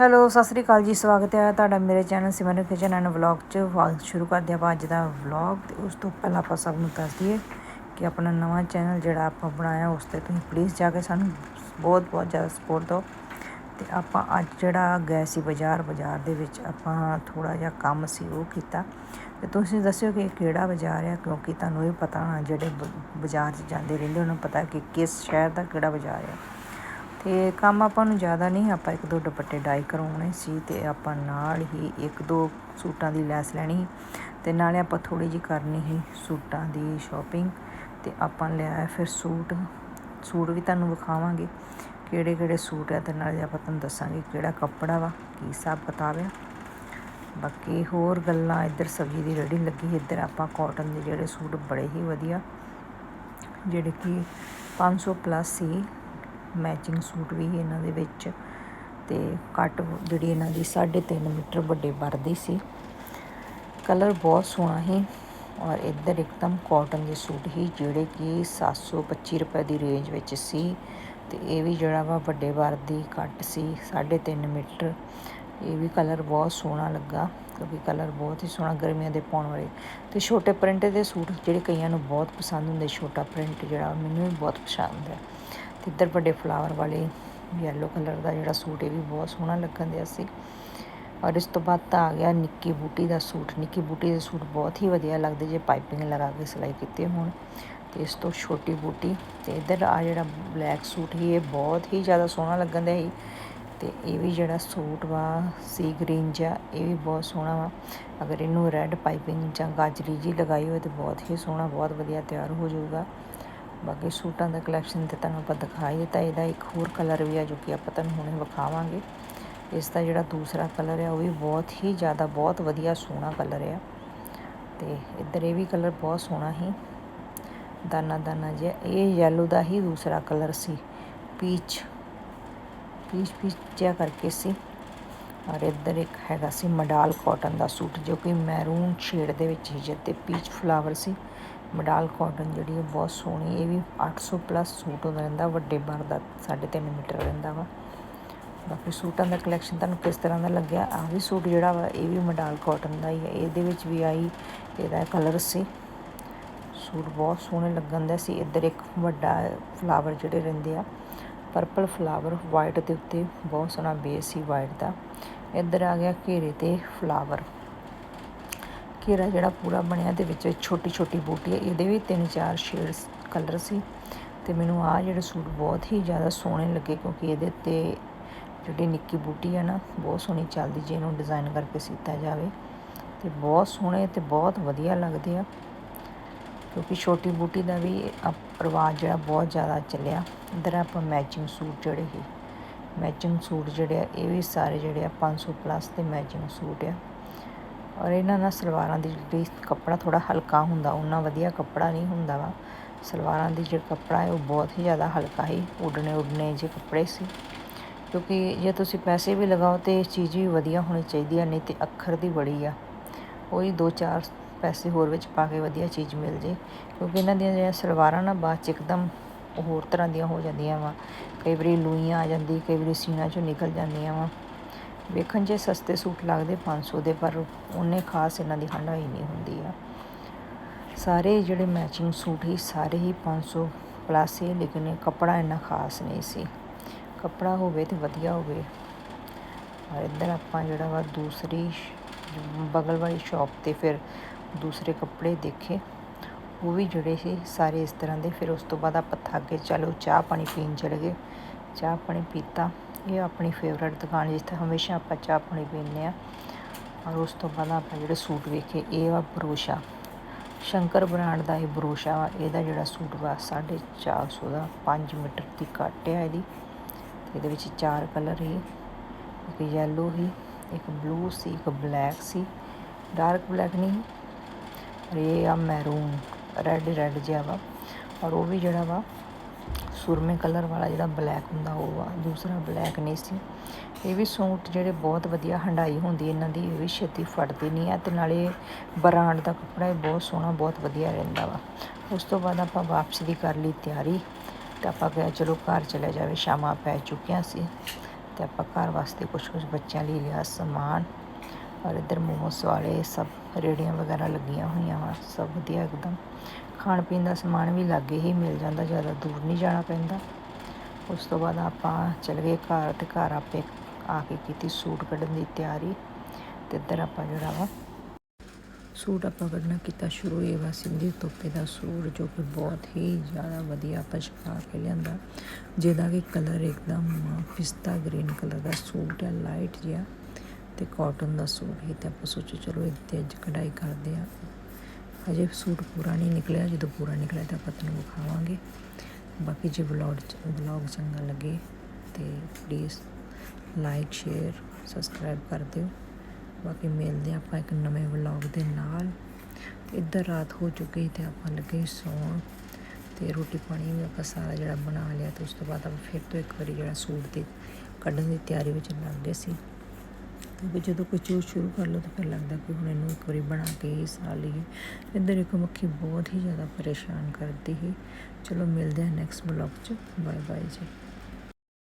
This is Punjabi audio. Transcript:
ਹੈਲੋ, ਸਤਿ ਸ੍ਰੀ ਅਕਾਲ ਜੀ, ਸਵਾਗਤ ਹੈ ਤੁਹਾਡਾ ਮੇਰੇ channel Simran kitchen and vlog 'ਚ। ਵਾ- ਸ਼ੁਰੂ ਕਰਦੇ ਆਪਾਂ ਅੱਜ ਦਾ ਵਲੌਗ ਤੇ ਉਸ ਤੋਂ ਪਹਿਲਾਂ ਆਪਾਂ ਸਭ ਨੂੰ ਦੱਸ ਦਈਏ ਕਿ ਆਪਣਾ ਨਵਾਂ ਚੈਨਲ ਜਿਹੜਾ ਆਪਾਂ ਬਣਾਇਆ, ਉਸ ਤੇ ਤੁਸੀਂ ਪਲੀਜ਼ ਜਾ ਕੇ ਸਾਨੂੰ ਬਹੁਤ ਬਹੁਤ ਜ਼ਿਆਦਾ ਸਪੋਰਟ ਦਿਓ। ਤੇ ਆਪਾਂ ਅੱਜ ਜਿਹੜਾ ਗਏ ਸੀ ਬਾਜ਼ਾਰ ਬਾਜ਼ਾਰ ਦੇ ਵਿੱਚ ਆਪਾਂ ਥੋੜਾ ਜਿਹਾ ਕੰਮ ਸੀ, ਉਹ ਕੀਤਾ। ਤੇ ਤੁਸੀਂ ਦੱਸਿਓ ਕਿ ਇਹ ਕਿਹੜਾ ਬਾਜ਼ਾਰ ਆ, ਕਿਉਂਕਿ ਤੁਹਾਨੂੰ ਇਹ ਪਤਾ ਨਾ ਜਿਹੜੇ ਬ- ਬਾਜ਼ਾਰ 'ਚ ਜਾਂਦੇ ਰਹਿੰਦੇ, ਉਹਨਾਂ ਨੂੰ ਪਤਾ ਕਿ ਕਿਸ ਸ਼ਹਿਰ ਦਾ ਕਿਹੜਾ ਬਾਜ਼ਾਰ ਆ। ਤੇ ਕੰਮ ਆਪਾਂ ਨੂੰ ਜ਼ਿਆਦਾ ਨਹੀਂ, ਆਪਾਂ ਇੱਕ ਦੋ ਦੁਪੱਟੇ ਡਾਈ ਕਰਵਾਉਣੇ ਸੀ ਤੇ ਆਪਾਂ ਨਾਲ ਹੀ ਇੱਕ ਦੋ ਸੂਟਾਂ ਦੀ ਲੈਸ ਲੈਣੀ ਸੀ ਤੇ ਨਾਲੇ ਆਪਾਂ ਥੋੜੀ ਜਿਹੀ ਕਰਨੀ ਸੀ ਸੂਟਾਂ ਦੀ ਸ਼ਾਪਿੰਗ ਤੇ ਆਪਾਂ ਲਿਆ ਫਿਰ ਸੂਟ। ਸੂਟ ਵੀ ਤੁਹਾਨੂੰ ਵਿਖਾਵਾਂਗੇ ਕਿਹੜੇ ਕਿਹੜੇ ਸੂਟ ਆ ਤੇ ਨਾਲੇ ਆਪਾਂ ਤੁਹਾਨੂੰ ਦੱਸਾਂਗੇ ਕਿਹੜਾ ਕੱਪੜਾ ਵਾ, ਕੀ ਹਿਸਾਬ ਕਿਤਾਬ ਆ। ਬਾਕੀ ਹੋਰ ਗੱਲਾਂ, ਇੱਧਰ ਸਬਜ਼ੀ ਦੀ ਰੇੜੀ ਲੱਗੀ, ਇੱਧਰ ਆਪਾਂ ਕਾਟਨ ਦੇ ਜਿਹੜੇ ਸੂਟ ਬੜੇ ਹੀ ਵਧੀਆ, ਜਿਹੜੇ ਕਿ 500 ਪਲੱਸ ਸੀ। ਮੈਚਿੰਗ ਸੂਟ ਵੀ ਇਹਨਾਂ ਦੇ ਵਿੱਚ ਤੇ ਕੱਟ ਜਿਹੜੀ ਇਹਨਾਂ ਦੀ 3.5 ਮੀਟਰ ਵੱਡੇ ਵਰਦੀ ਸੀ। ਕਲਰ ਬਹੁਤ ਸੋਹਣਾ ਸੀ ਔਰ ਇੱਧਰ ਇੱਕਦਮ ਕਾਟਨ ਦੇ ਸੂਟ ਹੀ ਜਿਹੜੇ ਕਿ 725 ਰੁਪਏ ਦੀ ਰੇਂਜ ਵਿੱਚ ਸੀ ਤੇ ਇਹ ਵੀ ਜਿਹੜਾ ਵਾ ਵੱਡੇ ਵਰਦੀ ਕੱਟ ਸੀ 3.5 ਮੀਟਰ। ਇਹ ਵੀ ਕਲਰ ਬਹੁਤ ਸੋਹਣਾ ਲੱਗਾ ਕਿਉਂਕਿ ਕਲਰ ਬਹੁਤ ਹੀ ਸੋਹਣਾ ਗਰਮੀਆਂ ਦੇ ਪਾਉਣ ਵਾਲੇ ਤੇ ਛੋਟੇ ਪ੍ਰਿੰਟ ਦੇ ਸੂਟ ਜਿਹੜੇ ਕਈਆਂ ਨੂੰ ਬਹੁਤ ਪਸੰਦ ਹੁੰਦੇ ਛੋਟਾ ਪ੍ਰਿੰਟ ਜਿਹੜਾ ਮੈਨੂੰ ਵੀ ਬਹੁਤ ਪਸੰਦ ਹੈ। ਤੇ ਇੱਧਰ ਵੱਡੇ ਫਲਾਵਰ ਵਾਲੇ ਯੈਲੋ ਕਲਰ ਦਾ ਜਿਹੜਾ ਸੂਟ ਇਹ ਵੀ ਬਹੁਤ ਸੋਹਣਾ ਲੱਗਣ ਦਿਆ ਸੀ। ਔਰ ਇਸ ਤੋਂ ਬਾਅਦ ਤਾਂ ਆ ਗਿਆ ਨਿੱਕੀ ਬੂਟੀ ਦਾ ਸੂਟ। ਨਿੱਕੀ ਬੂਟੀ ਦੇ ਸੂਟ ਬਹੁਤ ਹੀ ਵਧੀਆ ਲੱਗਦੇ ਜੇ ਪਾਈਪਿੰਗ ਲਗਾ ਕੇ ਸਿਲਾਈ ਕੀਤੇ ਹੋਣ। ਤੇ ਇਸ ਤੋਂ ਛੋਟੀ ਬੂਟੀ ਤੇ ਇੱਧਰ ਆ ਜਿਹੜਾ ਬਲੈਕ ਸੂਟ ਹੀ ਇਹ ਬਹੁਤ ਹੀ ਜ਼ਿਆਦਾ ਸੋਹਣਾ ਲੱਗਣ ਦਿਆ ਸੀ। ਤੇ ਇਹ ਵੀ ਜਿਹੜਾ ਸੂਟ ਵਾ ਸੀ ਗ੍ਰੀਨ ਜਿਹਾ, ਇਹ ਵੀ ਬਹੁਤ ਸੋਹਣਾ ਵਾ। ਅਗਰ ਇਹਨੂੰ ਰੈੱਡ ਪਾਈਪਿੰਗ ਜਾਂ ਗਾਜਰੀ ਜੀ ਲਗਾਈ ਹੋਵੇ ਤੇ ਬਹੁਤ ਹੀ ਸੋਹਣਾ, ਬਹੁਤ ਵਧੀਆ ਤਿਆਰ ਹੋ ਜਾਊਗਾ। ਬਾਕੀ ਸੂਟਾਂ ਦਾ ਕਲੈਕਸ਼ਨ ਤੇ ਤੁਹਾਨੂੰ ਆਪਾਂ ਦਿਖਾਈ ਦਿੱਤਾ ਇਹਦਾ ਇੱਕ ਹੋਰ ਕਲਰ ਵੀ ਆ ਜੋ ਕਿ ਆਪਾਂ ਤੁਹਾਨੂੰ ਹੁਣੇ ਵਿਖਾਵਾਂਗੇ। ਇਸ ਦਾ ਜਿਹੜਾ ਦੂਸਰਾ ਕਲਰ ਆ, ਉਹ ਵੀ ਬਹੁਤ ਹੀ ਜ਼ਿਆਦਾ ਬਹੁਤ ਵਧੀਆ ਸੋਹਣਾ ਕਲਰ ਆ। ਤੇ ਇੱਧਰ ਇਹ ਵੀ ਕਲਰ ਬਹੁਤ ਸੋਹਣਾ ਹੀ ਦਾਨਾ ਦਾਨਾ ਜਿਹਾ, ਇਹ ਯੈਲੋ ਦਾ ਹੀ ਦੂਸਰਾ ਕਲਰ ਸੀ। ਪੀਚ ਪੀਚ ਪੀਚ ਜਿਹਾ ਕਰਕੇ ਸੀ। ਔਰ ਇੱਧਰ ਇੱਕ ਹੈਗਾ ਸੀ ਮਡਾਲ ਕਾਟਨ ਦਾ ਸੂਟ, ਜੋ ਕਿ ਮੈਰੂਨ ਸ਼ੇਡ ਦੇ ਵਿੱਚ ਹੀ ਜਿੱਤੇ ਪੀਚ ਫਲਾਵਰ ਸੀ। ਮਡਾਲ ਕਾਟਨ ਜਿਹੜੀ ਹੈ ਬਹੁਤ ਸੋਹਣੀ, ਇਹ ਵੀ 800 ਪਲੱਸ ਸੂਟ ਹੁੰਦਾ ਰਹਿੰਦਾ, ਵੱਡੇ ਬਾਰ ਦਾ 3.5 ਮੀਟਰ ਰਹਿੰਦਾ ਵਾ। ਬਾਕੀ ਸੂਟਾਂ ਦਾ ਕਲੈਕਸ਼ਨ ਤੁਹਾਨੂੰ ਕਿਸ ਤਰ੍ਹਾਂ ਦਾ ਲੱਗਿਆ ਆ ਵੀ ਸੂਟ ਜਿਹੜਾ ਵਾ, ਇਹ ਵੀ ਮਡਾਲ ਕਾਟਨ ਦਾ ਹੀ ਹੈ ਇਹਦੇ ਵਿੱਚ ਵੀ ਆਈ ਇਹਦਾ ਕਲਰ ਸੀ। ਸੂਟ ਬਹੁਤ ਸੋਹਣੇ ਲੱਗਣ ਦਾ ਸੀ। ਇੱਧਰ ਇੱਕ ਵੱਡਾ ਫਲਾਵਰ ਜਿਹੜੇ ਰਹਿੰਦੇ ਆ ਪਰਪਲ ਫਲਾਵਰ ਵਾਈਟ ਦੇ ਉੱਤੇ ਬਹੁਤ ਸੋਹਣਾ ਬੇਸ ਸੀ ਵਾਈਟ ਦਾ। ਇੱਧਰ ਆ ਗਿਆ ਘੇਰੇ ਤੇ ਫਲਾਵਰ ਘੇਰਾ ਜਿਹੜਾ ਪੂਰਾ ਬਣਿਆ ਦੇ ਵਿੱਚ ਛੋਟੀ ਛੋਟੀ ਬੂਟੀ ਹੈ। ਇਹਦੇ ਵੀ ਤਿੰਨ ਚਾਰ ਸ਼ੇਡਸ ਕਲਰ ਸੀ ਤੇ ਮੈਨੂੰ ਆ ਜਿਹੜੇ ਸੂਟ ਬਹੁਤ ਹੀ ਜ਼ਿਆਦਾ ਸੋਹਣੇ ਲੱਗੇ ਕਿਉਂਕਿ ਇਹਦੇ ਉੱਤੇ ਜਿਹੜੀ ਨਿੱਕੀ ਬੂਟੀ ਹੈ ਨਾ, ਬਹੁਤ ਸੋਹਣੀ ਚੱਲਦੀ ਜੇ ਇਹਨੂੰ ਡਿਜ਼ਾਈਨ ਕਰਕੇ ਸੀਤਾ ਜਾਵੇ। ਤੇ ਬਹੁਤ ਸੋਹਣੇ ਤੇ ਬਹੁਤ ਵਧੀਆ ਲੱਗਦੇ ਆ ਕਿਉਂਕਿ ਛੋਟੀ ਬੂਟੀ ਦਾ ਵੀ ਰਿਵਾਜ ਜਿਹੜਾ ਬਹੁਤ ਜ਼ਿਆਦਾ ਚੱਲਿਆ। ਇਧਰ ਆਪਾਂ ਮੈਚਿੰਗ ਸੂਟ ਜਿਹੜੇ ਹੀ ਮੈਚਿੰਗ ਸੂਟ ਜਿਹੜੇ ਆ, ਇਹ ਵੀ ਸਾਰੇ ਜਿਹੜੇ ਆ 500 ਪਲੱਸ ਦੇ ਮੈਚਿੰਗ ਸੂਟ ਆ। ਔਰ ਇਹਨਾਂ ਨਾਲ ਸਲਵਾਰਾਂ ਦੀ ਜਿਹੜੀ ਕੱਪੜਾ ਥੋੜਾ ਹਲਕਾ ਹੁੰਦਾ ਉਹਨਾਂ ਵਧੀਆ ਕੱਪੜਾ ਨਹੀਂ ਹੁੰਦਾ ਵਾ। ਸਲਵਾਰਾਂ ਦੀ ਜਿਹੜਾ ਕੱਪੜਾ ਹੈ, ਉਹ ਬਹੁਤ ਹੀ ਜ਼ਿਆਦਾ ਹਲਕਾ ਹੀ ਉਡਨੇ ਉਡਨੇ ਜਿਹੇ ਕੱਪੜੇ ਸੀ। ਕਿਉਂਕਿ ਜੇ ਤੁਸੀਂ ਪੈਸੇ ਵੀ ਲਗਾਓ, ਤੇ ਇਹ ਚੀਜ਼ ਵੀ ਵਧੀਆ ਹੋਣੀ ਚਾਹੀਦੀ ਹੈ ਨਹੀਂ ਤੇ ਅੱਖਰ ਦੀ ਬੜੀ ਆ। ਉਹੀ ਦੋ ਚਾਰ ਪੈਸੇ ਹੋਰ ਵਿੱਚ ਪਾ ਕੇ ਵਧੀਆ ਚੀਜ਼ ਮਿਲ ਜੇ। ਕਿਉਂਕਿ ਇਹਨਾਂ ਦੀਆਂ ਜਿਹੜੀਆਂ ਸਲਵਾਰਾਂ ਨਾ, ਬਾਅਦ ਚ ਇੱਕਦਮ ਹੋਰ ਤਰ੍ਹਾਂ ਦੀਆਂ ਹੋ ਜਾਂਦੀਆਂ ਵਾ। ਕਈ ਵਾਰੀ ਲੂਈਆਂ ਆ ਜਾਂਦੀ, ਕਈ ਵਾਰੀ ਸੀਨਾ ਚੋਂ ਨਿਕਲ ਜਾਂਦੀਆਂ ਵਾ। ਵੇਖਣ 'ਚ ਸਸਤੇ ਸੂਟ ਲੱਗਦੇ 500 ਦੇ, ਪਰ ਉਹਨੇ ਖਾਸ ਇਹਨਾਂ ਦੀ ਹੰਡਾਈ ਨਹੀਂ ਹੁੰਦੀ ਆ। ਸਾਰੇ ਜਿਹੜੇ ਮੈਚਿੰਗ ਸੂਟ ਹੀ ਸਾਰੇ ਹੀ 500 ਪਲੱਸ ਹੀ ਲੇਕਿਨ ਇਹ ਕੱਪੜਾ ਇੰਨਾ ਖਾਸ ਨਹੀਂ ਸੀ। ਕੱਪੜਾ ਹੋਵੇ ਤੇ ਵਧੀਆ ਹੋਵੇ। ਔਰ ਇੱਧਰ ਆਪਾਂ ਜਿਹੜਾ ਵਾ ਦੂਸਰੀ ਬਗਲ ਵਾਲੀ ਸ਼ਾਪ ਤੇ ਫਿਰ ਦੂਸਰੇ ਕੱਪੜੇ ਦੇਖੇ, ਉਹ ਵੀ ਜਿਹੜੇ ਸੀ, ਸਾਰੇ ਇਸ ਤਰ੍ਹਾਂ ਦੇ। ਫਿਰ ਉਸ ਤੋਂ ਬਾਅਦ ਆਪਾਂ ਥੱਕ ਗਏ, ਚਲੋ ਚਾਹ ਪਾਣੀ ਪੀਣ ਚਲੇ ਗਏ। ਚਾਹ ਪਾਣੀ ਪੀਤਾ। ਇਹ ਆਪਣੀ ਫੇਵਰੇਟ ਦੁਕਾਨ ਜਿੱਥੇ ਹਮੇਸ਼ਾ ਆਪਾਂ ਚਾਹ ਪਾਣੀ ਪੀਂਦੇ ਆ ਔਰ ਉਸ ਤੋਂ ਬਾਅਦ ਆਪਾਂ ਜਿਹੜੇ ਸੂਟ ਵੇਖੇ, ਇਹ ਵਾ ਬਰੋਸ਼ਾ। ਸ਼ੰਕਰ ਬ੍ਰਾਂਡ ਦਾ ਇਹ ਬਰੋਸ਼ਾ ਵਾ। ਇਹਦਾ ਜਿਹੜਾ ਸੂਟ ਵਾ 450 ਦਾ 5 ਮੀਟਰ ਦੀ ਕੱਟ ਆ ਇਹਦੀ। ਤੇ ਇਹਦੇ ਵਿੱਚ ਚਾਰ ਕਲਰ ਹੀ, ਇੱਕ ਯੈਲੋ ਹੀ, ਇੱਕ ਬਲੂ ਸੀ, ਇੱਕ ਬਲੈਕ ਸੀ। ਡਾਰਕ ਬਲੈਕ ਨਹੀਂ। ਔਰ ਇਹ ਆ ਮੈਰੂਨ ਰੈੱਡ ਰੈੱਡ ਜਿਹਾ ਵਾ। ਔਰ ਉਹ ਵੀ ਜਿਹੜਾ ਵਾ ਸੁਰਮੇ ਕਲਰ ਵਾਲਾ ਜਿਹੜਾ ਬਲੈਕ ਹੁੰਦਾ, ਉਹ ਆ, ਦੂਸਰਾ ਬਲੈਕ ਨਹੀਂ ਸੀ। ਇਹ ਵੀ ਸੂਟ ਜਿਹੜੇ ਬਹੁਤ ਵਧੀਆ ਹੰਡਾਈ ਹੁੰਦੀ, ਇਹਨਾਂ ਦੀ ਇਹ ਵੀ ਛੇਤੀ ਫਟਦੀ ਨਹੀਂ ਆ ਤੇ ਨਾਲੇ ਬ੍ਰਾਂਡ ਦਾ ਕੱਪੜਾ ਇਹ ਬਹੁਤ ਸੋਹਣਾ, ਬਹੁਤ ਵਧੀਆ ਰਹਿੰਦਾ ਵਾ। ਉਸ ਤੋਂ ਬਾਅਦ ਆਪਾਂ ਵਾਪਸੀ ਦੀ ਕਰ ਲਈ ਤਿਆਰੀ ਤੇ ਆਪਾਂ ਕਿਹਾ ਚਲੋ ਘਰ ਚਲੇ ਜਾਵੇ, ਸ਼ਾਮਾਂ ਪੈ ਚੁੱਕੀਆਂ ਸੀ ਤੇ ਆਪਾਂ ਘਰ ਵਾਸਤੇ ਕੁਝ ਕੁਝ ਬੱਚਿਆਂ ਲਈ ਲਿਆ, ਸਮਾਨ ਔਰ ਇੱਧਰ ਮੋਮੋਸ ਵਾਲੇ ਸਭ ਰੇੜੀਆਂ ਵਗੈਰਾ ਲੱਗੀਆਂ ਹੋਈਆਂ ਵਾ, ਸਭ ਵਧੀਆ ਇੱਕਦਮ। ਖਾਣ ਪੀਣ ਦਾ ਸਮਾਨ ਵੀ ਲਾਗੇ ਹੀ ਮਿਲ ਜਾਂਦਾ, ਜ਼ਿਆਦਾ ਦੂਰ ਨਹੀਂ ਜਾਣਾ ਪੈਂਦਾ। ਉਸ ਤੋਂ ਬਾਅਦ ਆਪਾਂ ਚਲ ਗਏ ਘਰ ਅਤੇ ਘਰ ਆਪੇ ਆ ਕੇ ਕੀਤੀ ਸੂਟ ਕੱਢਣ ਦੀ ਤਿਆਰੀ ਅਤੇ ਇੱਧਰ ਆਪਾਂ ਜਿਹੜਾ ਵਾ ਸੂਟ ਆਪਾਂ ਕੱਢਣਾ ਕੀਤਾ ਸ਼ੁਰੂ ਇਹ ਵਾ ਸਿੰਧੀ ਤੋਪੇ ਦਾ ਸੂਟ, ਜੋ ਕਿ ਬਹੁਤ ਹੀ ਜ਼ਿਆਦਾ ਵਧੀਆ ਆਪਾਂ ਛਪਾ ਕੇ ਲਿਆਂਦਾ। ਜਿਹਦਾ ਕਿ ਕਲਰ ਇੱਕਦਮ ਪਿਸਤਾ ਗ੍ਰੀਨ ਕਲਰ ਦਾ ਸੂਟ ਹੈ, ਲਾਈਟ ਜਿਹਾ ਤੇ ਕਾਟਨ ਦਾ ਸੂਟ ਹੀ ਤੇ ਆਪਾਂ ਸੋਚੋ ਚਲੋ ਇੱਥੇ ਅੱਜ ਕਢਾਈ ਕਰਦੇ ਆ ਅਜੇ ਸੂਟ ਪੂਰਾ ਨਹੀਂ ਨਿਕਲਿਆ, ਜਦੋਂ ਪੂਰਾ ਨਿਕਲਿਆ ਤਾਂ ਆਪਾਂ ਤੁਹਾਨੂੰ ਵਿਖਾਵਾਂਗੇ। ਬਾਕੀ ਜੇ ਵਲੌਗ ਵਲੌਗ ਚੰਗਾ ਲੱਗੇ ਤੇ ਪਲੀਜ਼ ਲਾਈਕ ਸ਼ੇਅਰ ਸਬਸਕ੍ਰਾਈਬ ਕਰ ਦਿਓ। ਬਾਕੀ ਮਿਲਦੇ ਹਾਂ ਆਪਾਂ ਇੱਕ ਨਵੇਂ ਵਲੌਗ ਦੇ ਨਾਲ। ਇੱਧਰ ਰਾਤ ਹੋ ਚੁੱਕੀ ਤੇ ਆਪਾਂ ਲੱਗੇ ਸੌਣ। ਤੇ ਰੋਟੀ ਪਾਣੀ ਵੀ ਆਪਾਂ ਸਾਰਾ ਜਿਹੜਾ ਬਣਾ ਲਿਆ ਤੇ ਉਸ ਤੋਂ ਬਾਅਦ ਆਪਾਂ ਫਿਰ ਤੋਂ ਇੱਕ ਵਾਰੀ ਜਿਹੜਾ ਸੂਟ ਦੀ ਕੱਢਣ ਦੀ ਤਿਆਰੀ ਵਿੱਚ ਲੱਗ ਗਏ ਸੀ। ਤੇ ਜਦੋਂ ਕੋਈ ਚੀਜ਼ ਸ਼ੁਰੂ ਕਰ ਲਓ ਤਾਂ ਫਿਰ ਲੱਗਦਾ ਕਿ ਹੁਣ ਇਹਨੂੰ ਇੱਕ ਵਾਰੀ ਬਣਾ ਕੇ ਹੀ ਸਾਰ ਲਈਏ। ਇੱਧਰ ਇੱਕ ਮੱਖੀ ਬਹੁਤ ਹੀ ਜ਼ਿਆਦਾ ਪਰੇਸ਼ਾਨ ਕਰਦੀ ਸੀ। ਚਲੋ ਮਿਲਦੇ ਹਾਂ ਨੈਕਸਟ ਵਲੌਗ 'ਚ। Bye bye ji.